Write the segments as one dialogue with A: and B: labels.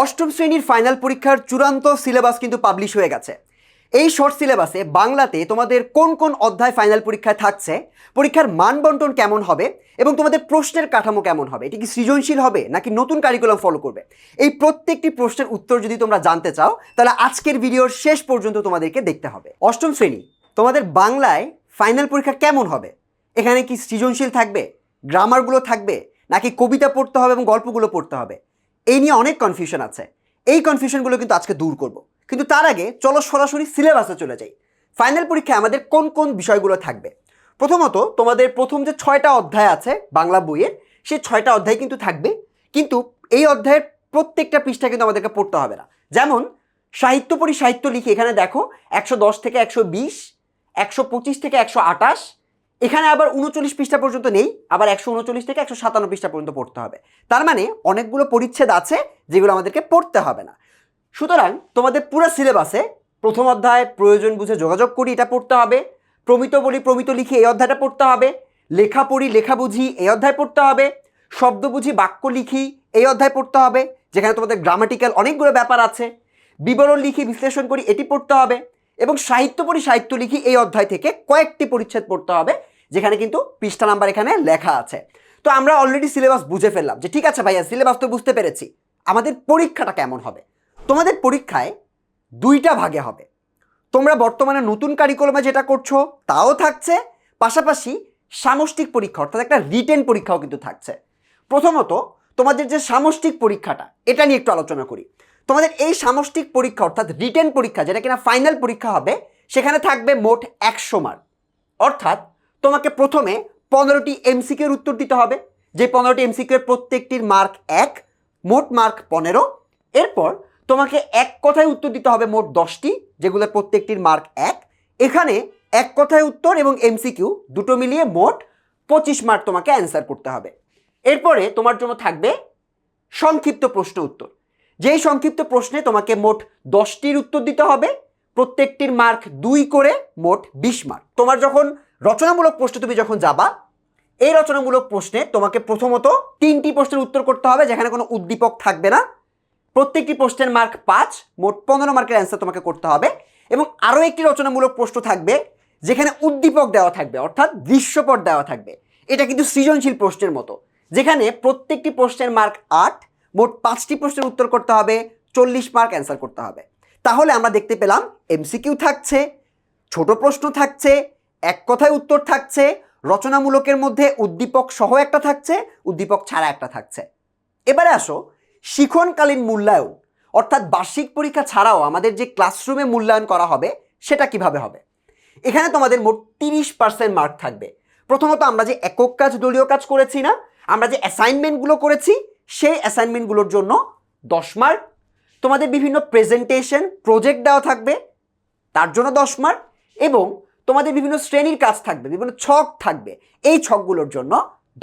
A: অষ্টম শ্রেণির ফাইনাল পরীক্ষার চূড়ান্ত সিলেবাস কিন্তু পাবলিশ হয়ে গেছে। এই শর্ট সিলেবাসে বাংলাতে তোমাদের কোন কোন অধ্যায় ফাইনাল পরীক্ষায় থাকছে, পরীক্ষার মান বন্টন কেমন হবে এবং তোমাদের প্রশ্নের কাঠামো কেমন হবে, এটি কি সৃজনশীল হবে নাকি নতুন কারিকুলাম ফলো করবে? এই প্রত্যেকটি প্রশ্নের উত্তর যদি তোমরা জানতে চাও, তাহলে আজকের ভিডিওর শেষ পর্যন্ত তোমাদেরকে দেখতে হবে। অষ্টম শ্রেণি, তোমাদের বাংলায় ফাইনাল পরীক্ষা কেমন হবে? এখানে কি সৃজনশীল থাকবে গ্রামারগুলো থাকবে নাকি কবিতা পড়তে হবে এবং গল্পগুলো পড়তে হবে? এই নিয়ে অনেক কনফিউশন আছে। এই কনফিউশনগুলো কিন্তু আজকে দূর করব। কিন্তু তার আগে চলো সরাসরি সিলেবাসে চলে যাই। ফাইনাল পরীক্ষায় আমাদের কোন কোন বিষয়গুলো থাকবে? প্রথমত তোমাদের প্রথম যে ছয়টা অধ্যায় আছে বাংলা বইয়ের সেই ছয়টা অধ্যায় কিন্তু থাকবে। কিন্তু এই অধ্যায়ের প্রত্যেকটা পৃষ্ঠা কিন্তু আমাদেরকে পড়তে হবে না। যেমন, সাহিত্য পড়ি সাহিত্য লিখি, এখানে দেখো একশো দশ থেকে একশো বিশ, একশো পঁচিশ থেকে একশো আটাশ এখানে আবার উনচল্লিশ পৃষ্ঠা পর্যন্ত নেই, আবার একশো উনচল্লিশ থেকে একশো সাতান্ন পৃষ্ঠা পর্যন্ত পড়তে হবে। তার মানে অনেকগুলো পরিচ্ছেদ আছে যেগুলো আমাদেরকে পড়তে হবে না। সুতরাং তোমাদের পুরো সিলেবাসে প্রথম অধ্যায়, প্রয়োজন বুঝে যোগাযোগ করি, এটা পড়তে হবে। প্রমিত বলি, প্রমিত লিখি এই অধ্যায়টা পড়তে হবে। লেখা পড়ি, লেখা বুঝি, এই অধ্যায় পড়তে হবে। শব্দ বুঝি, বাক্য লিখি, এই অধ্যায় পড়তে হবে। যেখানে তোমাদের গ্রামাটিক্যাল অনেকগুলো ব্যাপার আছে। বিবরণ লিখি, বিশ্লেষণ করি, এটি পড়তে হবে। এবং সাহিত্য পড়ি, সাহিত্য লিখি, এই অধ্যায় থেকে কয়েকটি পরিচ্ছেদ পড়তে হবে। যেখানে কিন্তু পৃষ্ঠা নাম্বার এখানে লেখা আছে। তো আমরা অলরেডি সিলেবাস বুঝে ফেললাম যে, ঠিক আছে ভাইয়া সিলেবাস তো বুঝতে পেরেছি। আমাদের পরীক্ষাটা কেমন হবে? তোমাদের পরীক্ষায় দুইটা ভাগে হবে। তোমরা বর্তমানে নতুন কারিকুলামে যেটা করছ, তাও থাকছে। পাশাপাশি সামষ্টিক পরীক্ষা, অর্থাৎ একটা রিটেন পরীক্ষাও কিন্তু থাকছে। প্রথমত, তোমাদের যে সামষ্টিক পরীক্ষাটা, এটা নিয়ে একটু আলোচনা করি। তোমাদের এই সামষ্টিক পরীক্ষা, অর্থাৎ রিটেন পরীক্ষা, যেটা কিনা ফাইনাল পরীক্ষা হবে, সেখানে থাকবে মোট একশো মার্ক অর্থাৎ তোমাকে প্রথমে পনেরোটি এমসিকিউর উত্তর দিতে হবে। যে পনেরোটি এমসিকিউর প্রত্যেকটির মার্ক এক, মোট মার্ক পনেরো। এরপর তোমাকে এক কথায় উত্তর দিতে হবে মোট দশটি, যেগুলো প্রত্যেকটির মার্ক এক। এখানে এক কথায় উত্তর এবং এমসিকিউ দুটো মিলিয়ে মোট পঁচিশ মার্ক তোমাকে অ্যান্সার করতে হবে। এরপরে তোমার জন্য থাকবে সংক্ষিপ্ত প্রশ্ন উত্তর। যেই সংক্ষিপ্ত প্রশ্নে তোমাকে মোট দশটির উত্তর দিতে হবে, প্রত্যেকটির মার্ক দুই করে মোট বিশ মার্ক তোমার যখন রচনামূলক প্রশ্নে তুমি যখন যাবা, এই রচনামূলক প্রশ্নে তোমাকে প্রথমত তিনটি প্রশ্নের উত্তর করতে হবে, যেখানে কোনো উদ্দীপক থাকবে না। প্রত্যেকটি প্রশ্নের মার্ক পাঁচ, মোট পনেরো মার্কের অ্যান্সার তোমাকে করতে হবে এবং আরও একটি রচনামূলক প্রশ্ন থাকবে, যেখানে উদ্দীপক দেওয়া থাকবে, অর্থাৎ দৃশ্যপট দেওয়া থাকবে। এটা কিন্তু সৃজনশীল প্রশ্নের মতো, যেখানে প্রত্যেকটি প্রশ্নের মার্ক আট, মোট পাঁচটি প্রশ্নের উত্তর করতে হবে, চল্লিশ মার্ক অ্যান্সার করতে হবে। তাহলে আমরা দেখতে পেলাম এমসিকিউ থাকছে, ছোট প্রশ্ন থাকছে এক কথায় উত্তর থাকছে, রচনামূলকের মধ্যে উদ্দীপক সহ একটা থাকছে, উদ্দীপক ছাড়া একটা থাকছে। এবারে আসো, শিখনকালীন মূল্যায়ন, অর্থাৎ বার্ষিক পরীক্ষা ছাড়াও আমাদের যে ক্লাসরুমে মূল্যায়ন করা হবে, সেটা কীভাবে হবে? এখানে তোমাদের মোট তিরিশ পার্সেন্ট মার্ক থাকবে। প্রথমত আমরা যে একক কাজ দলীয় কাজ করেছি না, আমরা যে অ্যাসাইনমেন্টগুলো করেছি, সেই অ্যাসাইনমেন্টগুলোর জন্য দশ মার্ক। তোমাদের বিভিন্ন প্রেজেন্টেশন, প্রজেক্ট দেওয়া থাকবে, তার জন্য দশ মার্ক এবং তোমাদের বিভিন্ন শ্রেণির কাজ থাকবে, বিভিন্ন ছক থাকবে। এই ছকগুলোর জন্য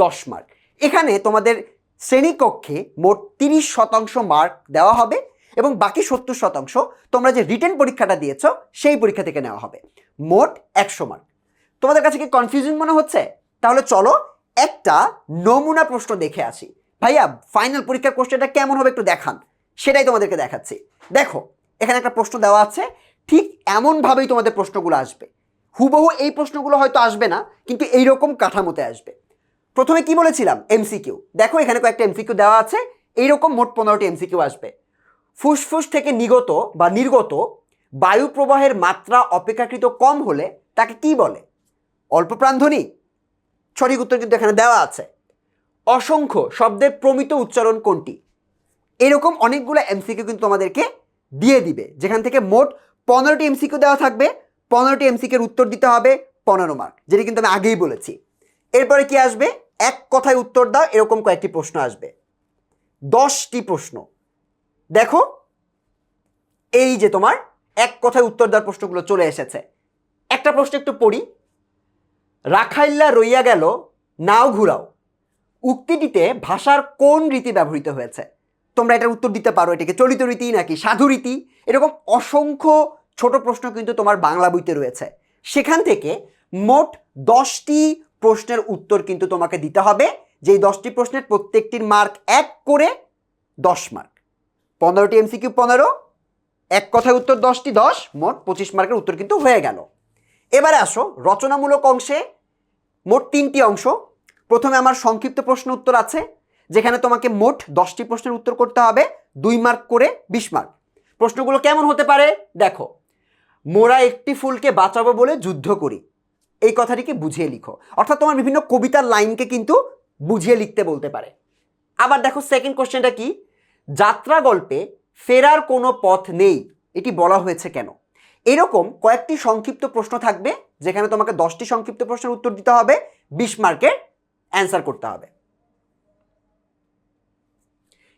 A: দশ মার্ক এখানে তোমাদের শ্রেণীকক্ষে মোট তিরিশ শতাংশ মার্ক দেওয়া হবে এবং বাকি সত্তর শতাংশ তোমরা যে রিটেন পরীক্ষাটা দিয়েছ, সেই পরীক্ষা থেকে নেওয়া হবে। মোট একশো মার্ক তোমাদের কাছে কি কনফিউজিং মনে হচ্ছে? তাহলে চলো একটা নমুনা প্রশ্ন দেখে আসি। ভাইয়া ফাইনাল পরীক্ষার কোশ্চেনটা কেমন হবে একটু দেখান। সেটাই তোমাদেরকে দেখাচ্ছি। দেখো, এখানে একটা প্রশ্ন দেওয়া আছে, ঠিক এমনভাবেই তোমাদের প্রশ্নগুলো আসবে। হুবহু এই প্রশ্নগুলো হয়তো আসবে না, কিন্তু এইরকম কাঠামোতে আসবে। প্রথমে কি বলেছিলাম? এমসিকিউ দেখো এখানে কয়েকটা এমসিকিউ দেওয়া আছে, এইরকম মোট পনেরোটি এমসিকিউ আসবে। ফুসফুস থেকে নিগত বা নির্গত বায়ু প্রবাহের মাত্রা অপেক্ষাকৃত কম হলে তাকে কি বলে? অল্প প্রাণধ্বনি। সঠিক উত্তর কিন্তু এখানে দেওয়া আছে। অসংখ্য শব্দের প্রমিত উচ্চারণ কোনটি? এরকম অনেকগুলো এমসিকিউ কিন্তু তোমাদেরকে দিয়ে দিবে, যেখান থেকে মোট পনেরোটি এমসিকিউ দেওয়া থাকবে। পনেরোটি এমসিকিউর উত্তর দিতে হবে পনেরো মার্ক যেটি কিন্তু আমি আগেই বলেছি। এরপরে কি আসবে? এক কথায় উত্তর দাও, এরকম কয়েকটি প্রশ্ন আসবে। দশটি প্রশ্ন। দেখো, এই যে তোমার এক কথায় উত্তর দেওয়ার প্রশ্নগুলো চলে এসেছে। একটা প্রশ্ন একটু পড়ি। রাখাইল্লা রইয়া গেল, নাও ঘুরাও। উক্তিটিতে ভাষার কোন রীতি ব্যবহৃত হয়েছে? তোমরা এটার উত্তর দিতে পারো, এটাকে চলিত রীতি নাকি সাধু রীতি? এরকম অসংখ্য ছোট প্রশ্ন কিন্তু তোমার বাংলা বইতে রয়েছে। সেখান থেকে মোট দশটি প্রশ্নের উত্তর কিন্তু তোমাকে দিতে হবে। যেই দশটি প্রশ্নের প্রত্যেকটির মার্ক এক করে দশ মার্ক। পনেরোটি এমসিকিউ পনেরো, এক কথায় উত্তর দশটি, দশ, মোট পঁচিশ মার্কের উত্তর কিন্তু হয়ে গেল। এবারে আসো রচনামূলক অংশে মোট তিনটি অংশ। প্রথমে আমার সংক্ষিপ্ত প্রশ্ন উত্তর আছে, যেখানে তোমাকে মোট দশটি প্রশ্নের উত্তর করতে হবে, দুই মার্ক করে বিশ মার্ক। প্রশ্নগুলো কেমন হতে পারে? দেখো মোরা একটি ফুলকে বাঁচাবো বলে যুদ্ধ করি। এই কথাটিকে বুঝিয়ে লিখো। অর্থাৎ তোমার বিভিন্ন কবিতার লাইনকে কিন্তু বুঝিয়ে লিখতে বলতে পারে। আবার দেখো সেকেন্ড কোশ্চেনটা কি? যাত্রা গল্পে ফেরার কোনো পথ নেই, এটি বলা হয়েছে কেন? এরকম কয়েকটি সংক্ষিপ্ত প্রশ্ন থাকবে, যেখানে তোমাকে দশটি সংক্ষিপ্ত প্রশ্নের উত্তর দিতে হবে, বিশ মার্কের অ্যান্সার করতে হবে।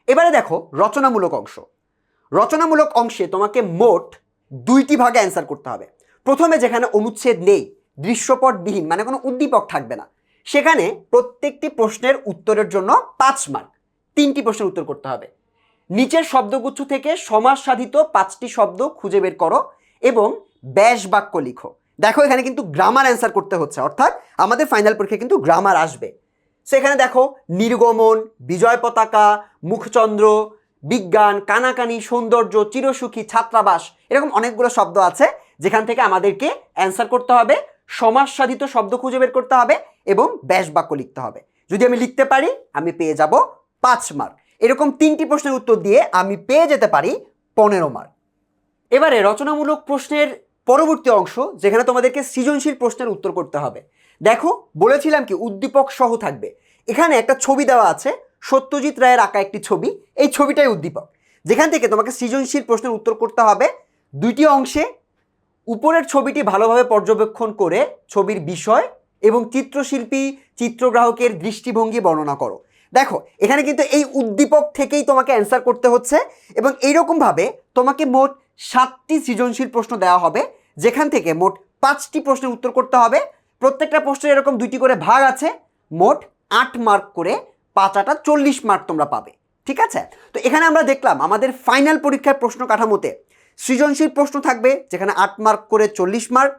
A: এবারে দেখো রচনামূলক অংশ। রচনামূলক অংশে তোমাকে মোট দুইটি ভাগে অ্যান্সার করতে হবে। প্রথমে যেখানে অনুচ্ছেদ নেই, দৃশ্যপটবিহীন মানে কোনো উদ্দীপক থাকবে না। সেখানে প্রত্যেকটি প্রশ্নের উত্তরের জন্য পাঁচ মার্ক তিনটি প্রশ্নের উত্তর করতে হবে। নিচের শব্দগুচ্ছ থেকে সমাজ সাধিত পাঁচটি শব্দ খুঁজে বের করো এবং ব্যাস বাক্য লিখো। দেখো এখানে কিন্তু গ্রামার অ্যান্সার করতে হচ্ছে, অর্থাৎ আমাদের ফাইনাল পরীক্ষায় কিন্তু গ্রামার আসবে। সেখানে দেখো, নির্গমন, বিজয় পতাকা, মুখচন্দ্র বিজ্ঞান, কানাকানি, সৌন্দর্য, চিরসুখী, ছাত্রাবাস, এরকম অনেকগুলো শব্দ আছে, যেখান থেকে আমাদেরকে অ্যান্সার করতে হবে সমাজ সাধিত শব্দ খুঁজে বের করতে হবে এবং ব্যাস বাক্য লিখতে হবে। যদি আমি লিখতে পারি, আমি পেয়ে যাব পাঁচ মার্ক এরকম তিনটি প্রশ্নের উত্তর দিয়ে আমি পেয়ে যেতে পারি পনেরো মার্ক এবারে রচনামূলক প্রশ্নের পরবর্তী অংশ, যেখানে তোমাদেরকে সৃজনশীল প্রশ্নের উত্তর করতে হবে। দেখো, বলেছিলাম কি, উদ্দীপক সহ থাকবে। এখানে একটা ছবি দেওয়া আছে সত্যজিৎ রায়ের আঁকা একটি ছবি। এই ছবিটাই উদ্দীপক। যেখান থেকে তোমাকে সৃজনশীল প্রশ্নের উত্তর করতে হবে। দুইটি অংশে উপরের ছবিটি ভালোভাবে পর্যবেক্ষণ করে ছবির বিষয় এবং চিত্রশিল্পী, চিত্রগ্রাহকের দৃষ্টিভঙ্গি বর্ণনা করো। দেখো, এখানে কিন্তু এই উদ্দীপক থেকেই তোমাকে অ্যান্সার করতে হচ্ছে এবং এইরকমভাবে তোমাকে মোট সাতটি সৃজনশীল প্রশ্ন দেওয়া হবে। যেখান থেকে মোট পাঁচটি প্রশ্নের উত্তর করতে হবে। প্রত্যেকটা প্রশ্নের এরকম দুইটি করে ভাগ আছে। মোট আট মার্ক করে পাঁচ আটা চল্লিশ মার্ক তোমরা পাবে, ঠিক আছে? তো এখানে আমরা দেখলাম আমাদের ফাইনাল পরীক্ষার প্রশ্ন কাঠামোতে সৃজনশীল প্রশ্ন থাকবে, যেখানে আট মার্ক করে চল্লিশ মার্ক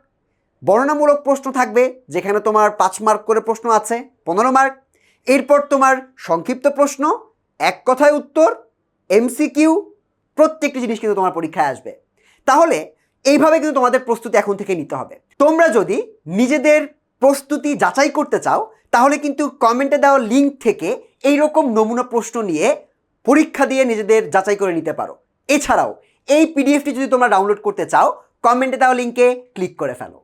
A: বর্ণনামূলক প্রশ্ন থাকবে, যেখানে তোমার পাঁচ মার্ক করে প্রশ্ন আছে, পনেরো মার্ক এরপর তোমার সংক্ষিপ্ত প্রশ্ন, এক কথায় উত্তর এমসিকিউ প্রত্যেকটি জিনিস কিন্তু তোমার পরীক্ষায় আসবে। তাহলে এইভাবে কিন্তু তোমাদের প্রস্তুতি এখন থেকে নিতে হবে। তোমরা যদি নিজেদের প্রস্তুতি যাচাই করতে চাও তাহলে কিন্তু কমেন্টে দেওয়া লিঙ্ক থেকে এই রকম নমুনা প্রশ্ন নিয়ে পরীক্ষা দিয়ে নিজেদের যাচাই করে নিতে পারো। এছাড়াও, এই পিডিএফটি যদি তোমরা ডাউনলোড করতে চাও কমেন্টে দেওয়া লিঙ্কে ক্লিক করে ফেলো।